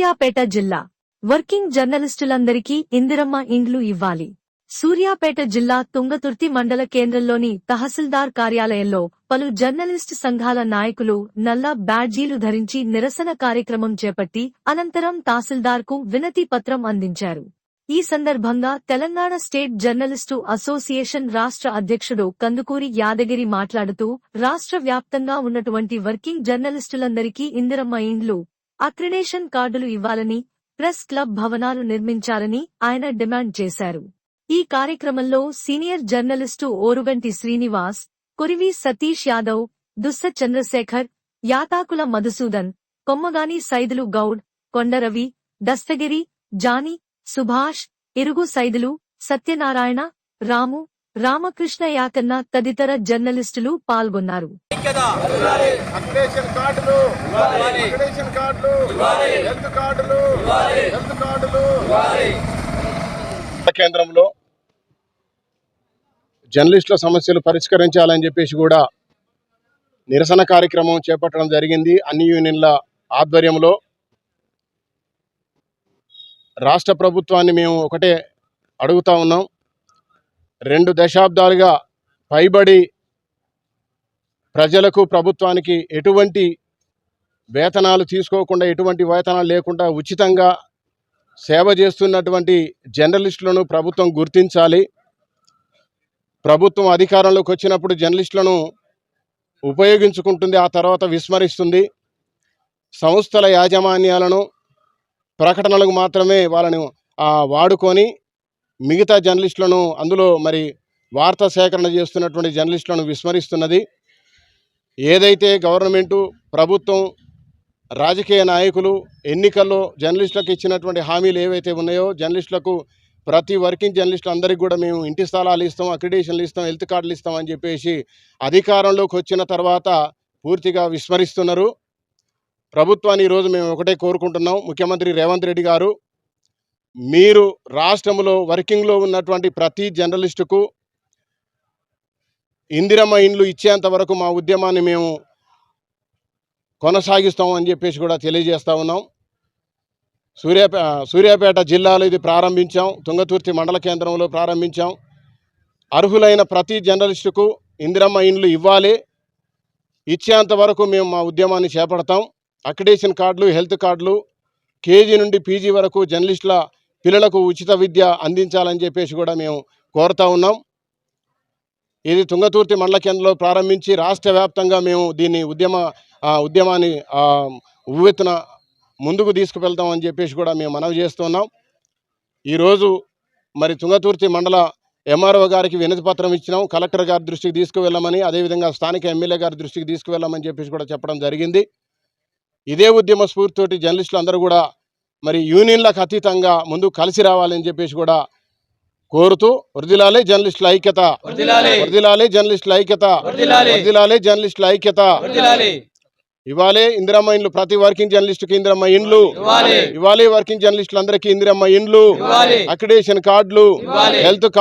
సూర్యాపేట జిల్లా. వర్కింగ్ జర్నలిస్టులందరికీ ఇందిరమ్మ ఇండ్లు ఇవ్వాలి. సూర్యాపేట జిల్లా తుంగతుర్తి మండల కేంద్రంలోని తహసీల్దార్ కార్యాలయంలో పలు జర్నలిస్టు సంఘాల నాయకులు నల్ల బ్యాడ్జీలు ధరించి నిరసన కార్యక్రమం చేపట్టి అనంతరం తహసీల్దార్కు వినతి పత్రం అందించారు. ఈ సందర్భంగా తెలంగాణ స్టేట్ జర్నలిస్టు అసోసియేషన్ రాష్ట్ర అధ్యక్షుడు కందుకూరి యాదగిరి మాట్లాడుతూ రాష్ట్ర వ్యాప్తంగా ఉన్నటువంటి వర్కింగ్ జర్నలిస్టులందరికీ ఇందిరమ్మ ఇండ్లు అక్రిడేషన్ కార్డులు ఇవ్వాలని ప్రెస్ క్లబ్ భవనాలు నిర్మించాలని ఆయన డిమాండ్ చేశారు. ఈ కార్యక్రమంలో senior journalist Oruganti Srinivas Korivi Satish Yadav Dussa Chandrashekar Yatakula Madhusudan Kommagani Saidulu Goud Kondaravi Dastagiri Johnny Subhash Irugu Saidulu Satyanarayana రాము రామకృష్ణ యాకన్న తదితర జర్నలిస్టులు పాల్గొన్నారు. కేంద్రంలో జర్నలిస్టుల సమస్యలు పరిష్కరించాలని చెప్పేసి కూడా నిరసన కార్యక్రమం చేపట్టడం జరిగింది. అన్ని యూనియన్ల ఆధ్వర్యంలో రాష్ట్ర ప్రభుత్వాన్ని మేము ఒకటే అడుగుతా ఉన్నాం. రెండు దశాబ్దాలుగా పైబడి ప్రజలకు ప్రభుత్వానికి ఎటువంటి వేతనాలు తీసుకోకుండా ఎటువంటి వేతనాలు లేకుండా ఉచితంగా సేవ చేస్తున్నటువంటి జర్నలిస్టులను ప్రభుత్వం గుర్తించాలి. ప్రభుత్వం అధికారంలోకి వచ్చినప్పుడు జర్నలిస్టులను ఉపయోగించుకుంటుంది ఆ తర్వాత విస్మరిస్తుంది. సంస్థల యాజమాన్యాలను ప్రకటనలకు మాత్రమే వాళ్ళను వాడుకొని మిగతా జర్నలిస్టులను అందులో మరి వార్తా సేకరణ చేస్తున్నటువంటి జర్నలిస్టులను విస్మరిస్తున్నది. ఏదైతే గవర్నమెంటు ప్రభుత్వం రాజకీయ నాయకులు ఎన్నికల్లో జర్నలిస్టులకు ఇచ్చినటువంటి హామీలు ఏవైతే ఉన్నాయో జర్నలిస్టులకు ప్రతి వర్కింగ్ జర్నలిస్టులు అందరికీ కూడా మేము ఇంటి స్థలాలు ఇస్తాం అక్రిడేషన్లు ఇస్తాం హెల్త్ కార్డులు ఇస్తాం అని చెప్పేసి అధికారంలోకి వచ్చిన తర్వాత పూర్తిగా విస్మరిస్తున్నారు. ప్రభుత్వాన్ని ఈరోజు మేము ఒకటే కోరుకుంటున్నాం. ముఖ్యమంత్రి రేవంత్ రెడ్డి గారు మీరు రాష్ట్రంలో వర్కింగ్లో ఉన్నటువంటి ప్రతి జర్నలిస్టుకు ఇందిరమ్మ ఇండ్లు ఇచ్చేంత వరకు మా ఉద్యమాన్ని మేము కొనసాగిస్తాం అని చెప్పేసి కూడా తెలియజేస్తా ఉన్నాం. సూర్యాపే సూర్యాపేట జిల్లాలో ఇది ప్రారంభించాం. తుంగతుర్తి మండల కేంద్రంలో ప్రారంభించాం. అర్హులైన ప్రతి జర్నలిస్టుకు ఇందిరమ్మ ఇండ్లు ఇవ్వాలి. ఇచ్చేంత వరకు మేము మా ఉద్యమాన్ని చేపడతాం. అక్రిడేషన్ కార్డులు హెల్త్ కార్డులు కేజీ నుండి పీజీ వరకు జర్నలిస్టుల పిల్లలకు ఉచిత విద్య అందించాలని చెప్పేసి కూడా మేము కోరుతా ఉన్నాం. ఇది తుంగతుర్తి మండల కేంద్రంలో ప్రారంభించి రాష్ట్ర వ్యాప్తంగా మేము దీన్ని ఉద్యమ ఉద్యమాన్ని ఉవ్వెత్తున ముందుకు తీసుకువెళ్తామని చెప్పేసి కూడా మేము మనవి చేస్తున్నాం ఈరోజు మరి తుంగతుర్తి మండల ఎంఆర్ఓ గారికి వినతి పత్రం ఇచ్చినాం. కలెక్టర్ గారి దృష్టికి తీసుకువెళ్ళమని అదేవిధంగా స్థానిక ఎమ్మెల్యే గారి దృష్టికి తీసుకువెళ్ళమని చెప్పేసి కూడా చెప్పడం జరిగింది. ఇదే ఉద్యమ స్ఫూర్తితోటి జర్నలిస్టులు అందరూ కూడా మరి యూనియన్లకు అతీతంగా ముందు కలిసి రావాలని చెప్పేసి కూడా కోరుతూ వృదిలాలే జర్నలిస్టుల ఐక్యత. వృదిలాలే జర్నలిస్టుల ఐక్యత. వృదిలాలే జర్నలిస్టుల ఐక్యత. ఇవాళే ఇందిరమ్మ ఇండ్లు ప్రతి వర్కింగ్ జర్నలిస్టుకి ఇందిరమ్మ ఇండ్లు ఇవ్వాలి. ఇవాళే వర్కింగ్ జర్నలిస్టులందరికీ ఇందిరమ్మ ఇండ్లు. అక్రిడేషన్ కార్డులు. Health card